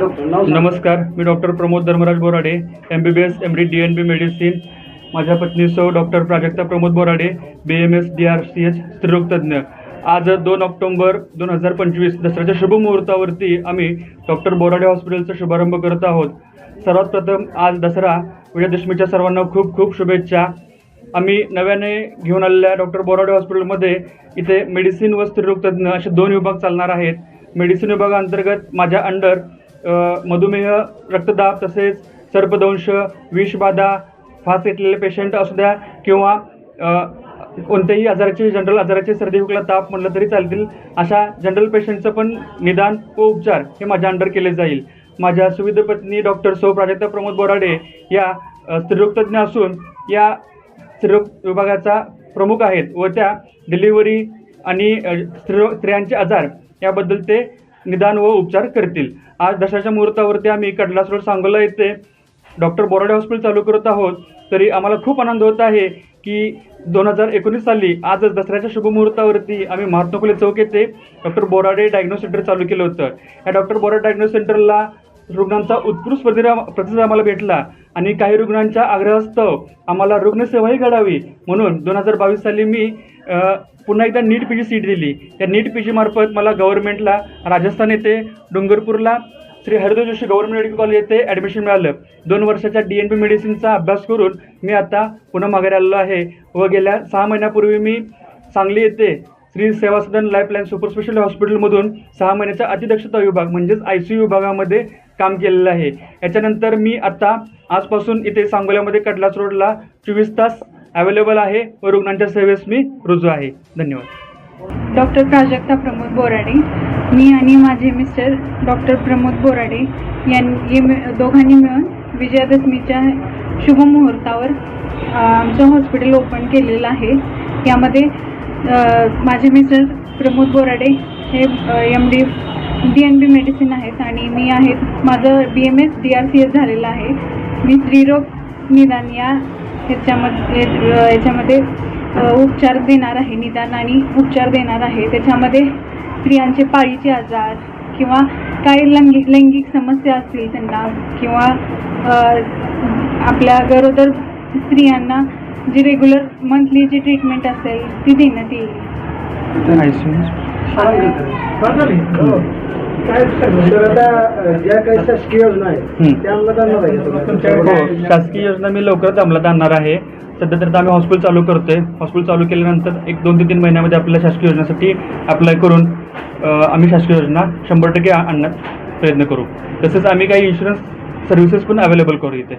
नमस्कार मी doctor Pramod Dharmaraj Borade M B B S M D D N B medicine माझ्या पत्नी सौ doctor Prajakta Pramod Borade B M S D R C H स्त्रीरोगतज्ञ. आज दोन ऑक्टोंबर दोन हजार पंचवीस दसऱ्याच्या शुभमुहूर्तावरती आम्ही डॉक्टर बोराडे हॉस्पिटलचा शुभारंभ करत आहोत. सर्वात प्रथम आज दसरा विजयादशमीच्या सर्वांना खूप खूप शुभेच्छा. आम्ही नव्याने घेऊन आलेल्या डॉक्टर बोराडे हॉस्पिटलमध्ये इथे मेडिसिन व स्त्रीरोगतज्ञ असे दोन विभाग चालणार आहेत. मेडिसिन विभागाअंतर्गत माझ्या अंडर मधुमेह रक्तदाब तसेच सर्पदंश विषबाधा फास घेतलेले पेशंट असू द्या किंवा कोणत्याही आजाराचे जनरल आजाराचे सर्दी खोकला ताप म्हटलं तरी चालतील. अशा जनरल पेशंटचं पण निदान व उपचार हे माझ्या अंडर केले जाईल. माझ्या सुविध पत्नी डॉक्टर सौ प्राजक्ता प्रमोद बोराडे या स्त्रीरोगतज्ञ असून या स्त्रीरोग विभागाचा प्रमुख आहेत व त्या डिलिव्हरी आणि स्त्री स्त्रियांचे आजार याबद्दल ते निदान व उपचार करतील. आज दसऱ्याच्या मुहूर्तावरती आम्ही कडलास रोड सांगोला येथे डॉक्टर बोराडे हॉस्पिटल चालू करत आहोत. तरी आम्हाला खूप आनंद होत आहे की दोन हजार एकोणीस साली आजच दसऱ्याच्या शुभमुहूर्तावरती आम्ही महात्मा फुले चौक येथे डॉक्टर बोराडे डायग्नोस सेंटर चालू केलं होतं. या डॉक्टर बोराडे डायग्नोस सेंटरला रुग्णांचा उत्कृष्ट प्रतिरा प्रतिसाद आम्हाला भेटला आणि काही रुग्णांच्या आग्रहास्तव आम्हाला रुग्णसेवाही घडावी म्हणून दोन हजार बावीस साली मी पुन्हा एकदा नीट पी जी सीट दिली. त्या नीट पी जीमार्फत मला गव्हर्नमेंटला राजस्थान येथे डोंगरपूरला Shri Haridev Joshi government medical college येथे ॲडमिशन मिळालं. दोन वर्षाच्या डी एन पी मेडिसिनचा अभ्यास करून मी आता पुन्हा माघारी आलेलो आहे व गेल्या सहा महिन्यापूर्वी मी सांगली येथे Shri Sevasadan lifeline super speciality हॉस्पिटलमधून सहा महिन्याचा अतिदक्षता विभाग म्हणजेच आय सी यू विभागामध्ये काम केलेलं आहे. याच्यानंतर मी आता आजपासून इथे सांगोल्यामध्ये कडलाच रोडला चोवीस तास अवेलेबल आहे व रुग्णांच्या सेवेस मी रुजू आहे. धन्यवाद. डॉक्टर प्राजक्ता प्रमोद बोराडे मी आणि माझे मिस्टर डॉक्टर प्रमोद बोराडे यांनी मिळ- दोघांनी मिळून विजयादशमीच्या शुभमुहूर्तावर आमचं हॉस्पिटल ओपन केलेलं आहे. यामध्ये माझे मिस्टर प्रमोद बोराडे हे M D D N B medicine आहेत आणि मी आहे माझं B M S D R C S झालेलं आहे. मी स्त्रीरोग निदान या ह्याच्यामध्ये याच्यामध्ये उपचार देणार आहे निदान आणि उपचार देणार आहे. त्याच्यामध्ये स्त्रियांचे पाळीचे आजार किंवा काही लैंगिक लैंगिक समस्या असतील त्यांना किंवा आपल्या गरोदर स्त्रियांना जी रेग्युलर मंथली जी ट्रीटमेंट असेल ती देण्यात येईल. हो. तर आता ज्या काही शासकीय योजना आहेत हं. त्या अंमलात आणणार आहे का तुम्ही? हो शासकीय योजना मी लवकरच अंमलात आणणार आहे सध्या तर आम्ही हॉस्पिटल चालू करतोय हॉस्पिटल चालू केल्यानंतर एक दोन ते तीन महिन्यामध्ये आपल्याला शासकीय योजनेसाठी अप्लाय करून अ, आम्ही शासकीय योजना शंभर टक्के आ- आणण्यात प्रयत्न करू तसेच आम्ही काही इन्शुरन्स सर्व्हिसेस पण अवेलेबल करू इथे.